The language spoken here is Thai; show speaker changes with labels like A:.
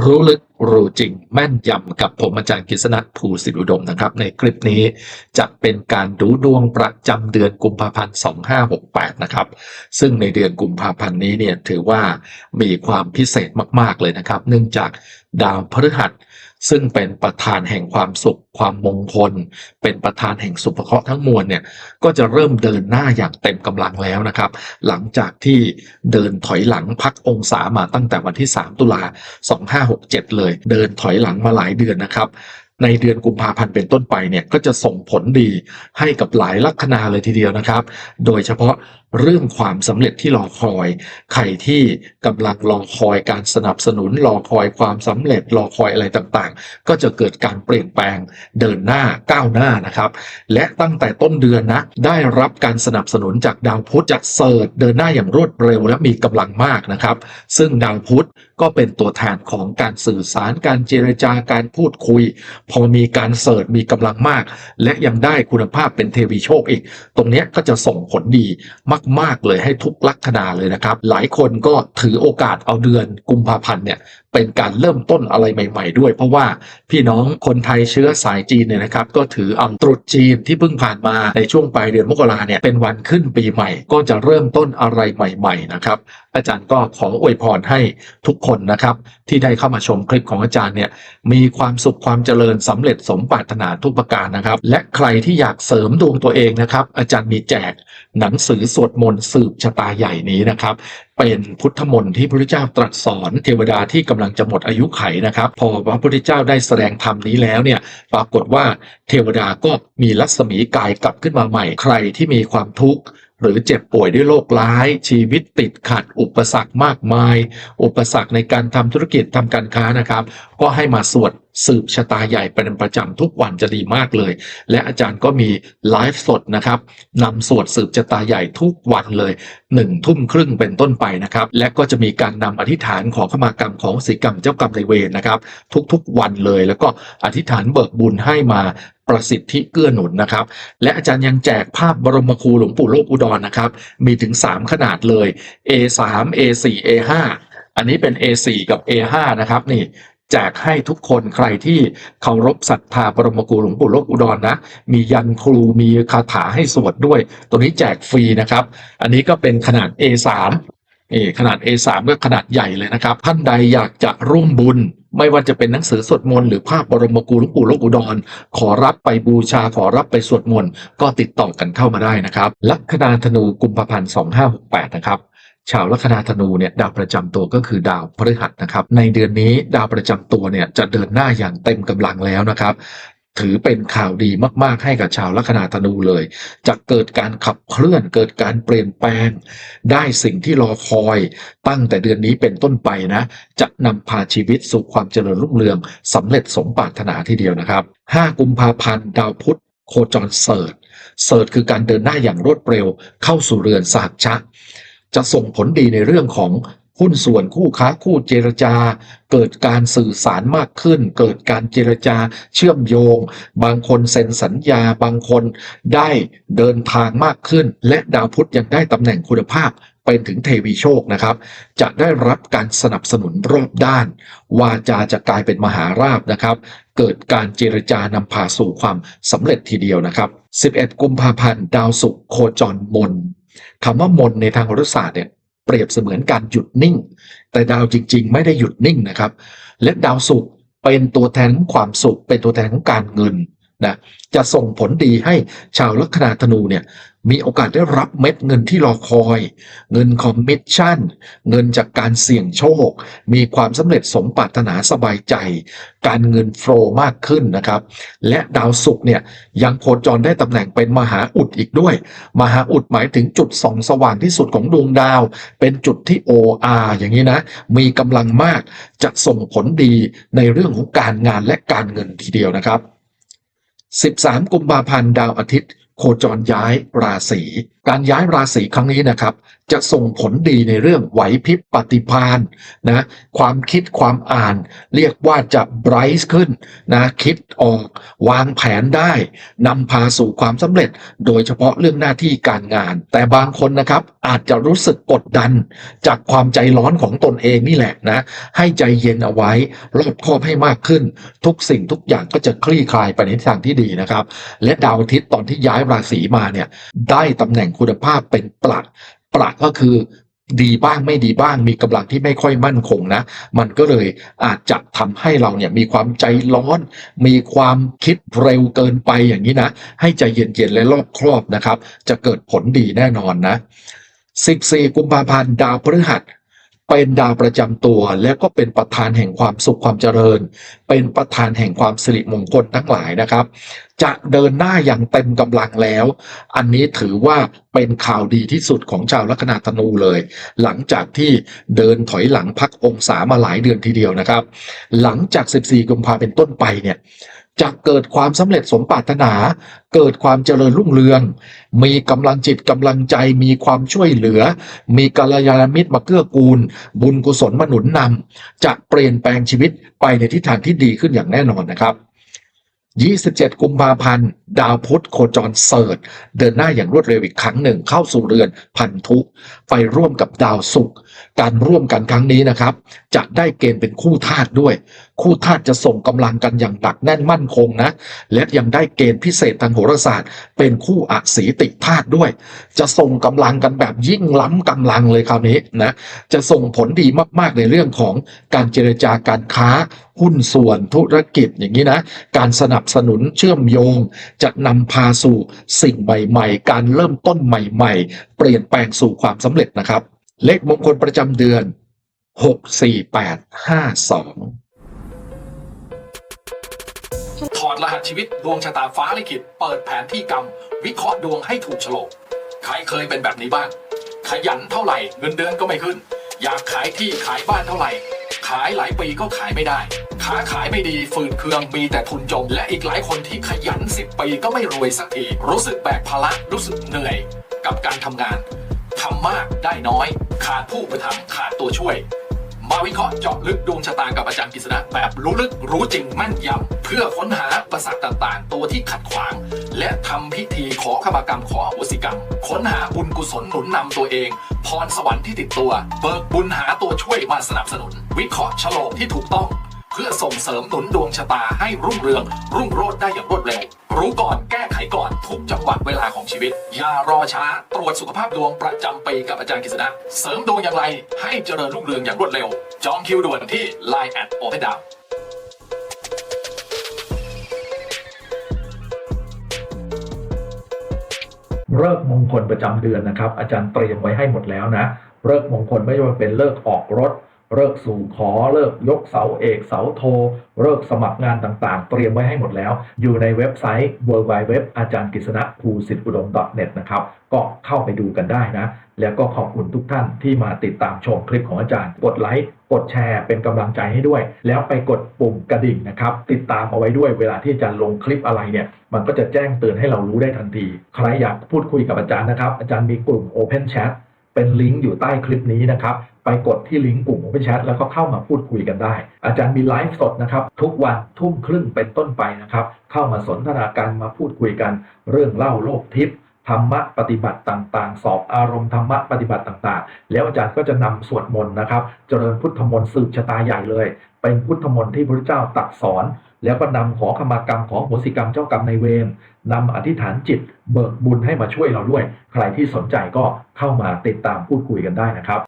A: รู้ลึกรู้จริง แม่นยำกับผมอาจารย์กฤษณะภูสิริอุดมนะครับ ในคลิปนี้จะเป็นการดูดวงประจำเดือนกุมภาพันธ์ 2568 นะครับ ซึ่งในเดือนกุมภาพันธ์นี้เนี่ยถือว่ามีความพิเศษมาก ๆ เลยนะครับ เนื่องจากดาวพฤหัส ซึ่งเป็นประธานแห่งความสุข ความมงคล เป็นประธานแห่งสุภเคราะห์ทั้งมวลเนี่ยก็จะเริ่มเดินหน้าอย่างเต็มกำลังแล้วนะครับ หลังจากที่เดินถอยหลังพักองศามาตั้งแต่วันที่ 3 ตุลา2567 เลย เดินถอยหลังมาหลายเดือนนะครับในเดือนกุมภาพันธ์เป็นต้นไปเนี่ยก็จะส่งผลดีให้กับหลายลัคนาเลยทีเดียวนะครับ โดยเฉพาะ เรื่องความสำเร็จที่รอคอย ใครที่กำลังรอคอยการสนับสนุนรอคอยความสำเร็จรอคอยอะไรต่างๆ ก็จะเกิดการเปลี่ยนแปลงเดินหน้าก้าวหน้านะครับ และตั้งแต่ต้นเดือนนะได้รับการสนับสนุนจากดาวพุธจากเซิร์ชเดินหน้าอย่างรวดเร็วและมีกำลังมากนะครับ ซึ่งดาวพุธก็เป็นตัวแทนของการสื่อสารการเจรจาการพูดคุย พอมีการเสิร์ชมีกำลังมาก และยังได้คุณภาพเป็นเทวีโชคอีก ตรงนี้ก็จะส่งผลดีมาก ๆ เลยให้ทุกลัคนาเลยนะครับ หลายคนก็ถือโอกาสเอาเดือนกุมภาพันธ์เนี่ย เป็นการเริ่มต้นอะไรใหม่ ๆ ด้วย เพราะว่าพี่น้องคนไทยเชื้อสายจีนเนี่ยนะครับ ก็ถือเอาตรุษจีนที่เพิ่งผ่านมาในช่วงปลายเดือนมกราเนี่ยเป็นวันขึ้นปีใหม่ ก็จะเริ่มต้นอะไรใหม่ ๆ นะครับ อาจารย์ก็ขออวยพรให้ทุกคนนะครับ ที่ได้เข้ามาชมคลิปของอาจารย์เนี่ยมีความสุขความเจริญสำเร็จสมปรารถนาทุกประการนะครับ และใครที่อยากเสริมดวงตัวเองนะครับ อาจารย์มีแจกหนังสือสวดมนต์สืบชะตาใหญ่นี้นะครับเป็นพุทธมนต์ที่พระพุทธเจ้าตรัสสอนเทวดาที่กำลังจะหมดอายุไขนะครับ พอพระพุทธเจ้าได้แสดงธรรมนี้แล้วเนี่ยปรากฏว่าเทวดาก็มีรัศมีกายกลับขึ้นมาใหม่ใครที่มีความทุกข์หรือเจ็บป่วยด้วยโรคร้าย ชีวิตติดขัด อุปสรรคมากมาย อุปสรรคในการทำธุรกิจทำการค้านะครับ ก็ให้มาสวด สืบชะตาใหญ่เป็นประจำทุกวันจะดีมากเลย และอาจารย์ก็มีไลฟ์สดนะครับนำสวดสืบชะตาใหญ่ทุกวันเลยหนึ่งทุ่มครึ่งเป็นต้นไปนะครับ และก็จะมีการนำอธิษฐานขอขมากรรมของศิกรรมเจ้ากรรมนายเวรนะครับ ทุกๆวันเลย แล้วก็อธิษฐานเบิกบุญให้มาประสิทธิเกื้อหนุนนะครับ และอาจารย์ยังแจกภาพบรมครูหลวงปู่โลกอุดรนะครับ มีถึง 3 ขนาดเลย A3 A4 A5 อันนี้เป็น A4 กับ A5 นะครับนี่ แจกให้ทุกคนใครที่เคารพศรัทธาบรมครูหลวงปู่โลกอุดรนะมียันครูมีคาถาให้สวดด้วย ตัวนี้แจกฟรีนะครับ อันนี้ก็เป็นขนาด A3 เออขนาด A3 ก็ขนาดใหญ่เลยนะครับ ท่านใดอยากจะร่วมบุญ ไม่ว่าจะเป็นหนังสือสวดมนต์หรือภาพบรมครูหลวงปู่โลกอุดร ขอรับไปบูชาขอรับไปสวดมนต์ก็ติดต่อกันเข้ามาได้นะครับ ลัคนาธนูกุมภาพันธ์2568 นะครับ ชาวลัคนาธนูเนี่ยดาวประจำตัวก็คือดาวพฤหัสนะครับในเดือนนี้ดาวประจำตัวเนี่ยจะเดินหน้าอย่างเต็มกำลังแล้วนะครับถือเป็นข่าวดีมาก ๆ ให้กับชาวลัคนาธนูเลย จะเกิดการขับเคลื่อนเกิดการเปลี่ยนแปลง ได้สิ่งที่รอคอย ตั้งแต่เดือนนี้เป็นต้นไปนะ จะนำพาชีวิตสู่ความเจริญรุ่งเรืองสำเร็จสมปรารถนาทีเดียวนะครับ 5 กุมภาพันธ์ดาวพุธโคจรเสิร์ชเสิร์ชคือการเดินหน้าอย่างรวดเร็วเข้าสู่เรือนสหัชชะ จะส่งผลดีในเรื่องของหุ้นส่วนคู่ค้าคู่เจรจา เกิดการสื่อสารมากขึ้น เกิดการเจรจาเชื่อมโยง บางคนเซ็นสัญญาบางคนได้เดินทางมากขึ้น และดาวพุธยังได้ตำแหน่งคุณภาพเป็นถึงเทวีโชคนะครับ จะได้รับการสนับสนุนรอบด้าน วาจาจะกลายเป็นมหาราบนะครับ เกิดการเจรจานำพาสู่ความสำเร็จทีเดียวนะครับ 11 กุมภาพันธ์ดาวศุกร์โคจรมน คำว่ามนในทางโหราศาสตร์เนี่ยเปรียบเสมือนการหยุดนิ่ง แต่ดาวจริง ๆ ไม่ได้หยุดนิ่งนะครับ และดาวศุกร์เป็นตัวแทนของความสุข เป็นตัวแทนของการเงิน นะจะส่งผลดีให้ชาวลัคนาธนูเนี่ยมีโอกาสได้รับเม็ดเงินที่รอคอย เงินคอมมิชชั่น เงินจากการเสี่ยงโชค มีความสำเร็จสมปรารถนาสบายใจ การเงินโฟลมากขึ้นนะครับ และดาวศุกร์เนี่ยยังโคจรได้ตำแหน่งเป็นมหาอุดอีกด้วย มหาอุดหมายถึงจุดส่องสว่างที่สุดของดวงดาว เป็นจุดที่ OR อย่างนี้นะ มีกำลังมากจะส่งผลดีในเรื่องของการงานและการเงินทีเดียวนะครับ 13 กุมภาพันธ์ดาวอาทิตย์ โคจรย้ายราศีการย้ายราศีครั้งนี้นะครับ จะส่งผลดีในเรื่องไหวพริบปฏิภาณนะความคิดความอ่าน เรียกว่าจะไบรท์ขึ้นนะคิดออกวางแผนได้นำพาสู่ความสำเร็จ โดยเฉพาะเรื่องหน้าที่การงาน แต่บางคนนะครับอาจจะรู้สึกกดดัน จากความใจร้อนของตนเองนี่แหละนะ ให้ใจเย็นเอาไว้รอบคอบให้มากขึ้น ทุกสิ่งทุกอย่างก็จะคลี่คลายไปในทิศทางที่ดีนะครับ และดาวอาทิตย์ตอนที่ย้ายราศีมาเนี่ยได้ตำแหน่งคุณภาพเป็นประประก็คือดีบ้างไม่ดีบ้างมีกำลังที่ไม่ค่อยมั่นคงนะ มันก็เลยอาจจะทำให้เราเนี่ยมีความใจร้อน มีความคิดเร็วเกินไปอย่างนี้นะ ให้ใจเย็นๆและรอบครอบนะครับ จะเกิดผลดีแน่นอนนะ 14 กุมภาพันธ์ดาวพฤหัส เป็นดาวประจำตัว และก็เป็นประธานแห่งความสุขความเจริญ เป็นประธานแห่งความสิริมงคลทั้งหลายนะครับ จะเดินหน้าอย่างเต็มกำลังแล้ว อันนี้ถือว่าเป็นข่าวดีที่สุดของชาวลัคนาธนูเลย หลังจากที่เดินถอยหลังพักองศามาหลายเดือนทีเดียวนะครับ หลังจาก 14 กุมภาเป็นต้นไปเนี่ย จะเกิดความสำเร็จสมปรารถนา เกิดความเจริญรุ่งเรือง มีกำลังจิตกำลังใจ มีความช่วยเหลือ มีกัลยาณมิตรมาเกื้อกูล บุญกุศลมาหนุนนำจะเปลี่ยนแปลงชีวิตไปในทิศทางที่ดีขึ้นอย่างแน่นอนนะครับ27 กุมภาพันธ์ ดาวพุธโคจรเสิร์ชเดินหน้าอย่างรวดเร็วอีกครั้งหนึ่งเข้าสู่เรือนพันธุ ไปร่วมกับดาวศุกร์ การร่วมกันครั้งนี้นะครับ จะได้เกณฑ์เป็นคู่ธาตุด้วย คู่ธาตุจะส่งกำลังกันอย่างหนักแน่นมั่นคงนะ และยังได้เกณฑ์พิเศษทางโหราศาสตร์ เป็นคู่อสีติธาตุด้วย จะส่งกำลังกันแบบยิ่งล้ำกำลังเลยคราวนี้นะ จะส่งผลดีมากๆในเรื่องของการเจรจาการค้าหุ้นส่วนธุรกิจอย่างนี้นะ การสนับสนุนเชื่อมโยง จะนำพาสู่สิ่งใหม่ ๆ การเริ่มต้นใหม่ ๆ เปลี่ยนแปลงสู่ความสำเร็จนะครับ เลขมงคลประจำเดือน 64852
B: ถอดรหัสชีวิตดวงชะตาฟ้าลิขิต เปิดแผนที่กรรม วิเคราะห์ดวงให้ถูกโฉลก ใครเคยเป็นแบบนี้บ้าง ขยันเท่าไหร่เงินเดือนก็ไม่ขึ้น อยากขายที่ขายบ้านเท่าไหร่ ขายหลายปีก็ขายไม่ได้ค้าขายไม่ดีฝืดเคืองมีแต่ทุนจม และอีกหลายคนที่ขยัน10ปีก็ไม่รวยสักทีรู้สึกแบกภาระรู้สึกเหนื่อย กับการทำงาน ทำมากได้น้อย ขาดผู้ประถมภ์ขาดตัวช่วย มาวิเคราะห์เจาะลึกดวงชะตากับอาจารย์กฤษณะแบบรู้ลึกรู้จริงแม่นยำเพื่อค้นหาประสาทต่างๆ ตัวที่ขัดขวาง และทำพิธีขอขมากรรมขออโหสิกรรม ค้นหาบุญกุศลหนุนนำตัวเอง พรสวรรค์ที่ติดตัว เบิกบุญหาตัวช่วยมาสนับสนุน วิเคราะห์ฉลกที่ถูกต้อง เพื่อส่งเสริมหนุนดวงชะตาให้รุ่งเรือง รุ่งโรจน์ได้อย่างรวดเร็ว รู้ก่อนแก้ไขก่อนทุกจังหวะเวลาของชีวิต อย่ารอช้า ตรวจสุขภาพดวงประจำปีกับอาจารย์กฤษณะเสริมดวงอย่างไร ให้เจริญรุ่งเรืองอย่างรวดเร็ว จองคิวด่วนที่ Line แอดโอเพนดาว
A: เลิกมงคลประจำเดือนนะครับ อาจารย์เตรียมไว้ให้หมดแล้วนะเลิกมงคลไม่ว่าเป็นเลิกออกรถ เลิกสู่ขอเลิกยกเสาเอกเสาโท เลิกสมัครงานต่างๆ เตรียมไว้ให้หมดแล้ว อยู่ในเว็บไซต์ w w w อาจารย์กฤษณะภูสิทธิอุดม .net นะครับ ก็เข้าไปดูกันได้นะ แล้วก็ขอบคุณทุกท่านที่มาติดตามชมคลิปของอาจารย์ กดไลค์กดแชร์เป็นกำลังใจให้ด้วย แล้วไปกดปุ่มกระดิ่งนะครับ ติดตามเอาไว้ด้วยเวลาที่อาจารย์ลงคลิปอะไรเนี่ย มันก็จะแจ้งเตือนให้เรารู้ได้ทันที ใครอยากพูดคุยกับอาจารย์นะครับ อาจารย์มีกลุ่ม Open Chat เป็นลิงก์อยู่ใต้คลิปนี้นะครับ ไปกดที่ลิงก์กลุ่ม Open Chat แล้วก็เข้ามาพูดคุยกันได้ อาจารย์มีไลฟ์สดนะครับ ทุกวันทุ่มครึ่งเป็นต้นไปนะครับ เข้ามาสนทนาการมาพูดคุยกัน เรื่องเล่าโลกทิพย์ธรรมะปฏิบัติต่างๆ สอบอารมณ์ธรรมะปฏิบัติต่างๆ แล้วอาจารย์ก็จะนำสวดมนต์นะครับ เจริญพุทธมนต์สืบชะตาใหญ่เลย เป็นพุทธมนต์ที่พระเจ้าตรัดสอน แล้วก็นำขอขมากรรมของโหสิกรรมเจ้ากรรมในเวรนำอธิษฐานจิตเบิกบุญให้มาช่วยเราด้วย ใครที่สนใจก็เข้ามาติดตามพูดคุยกันได้นะครับ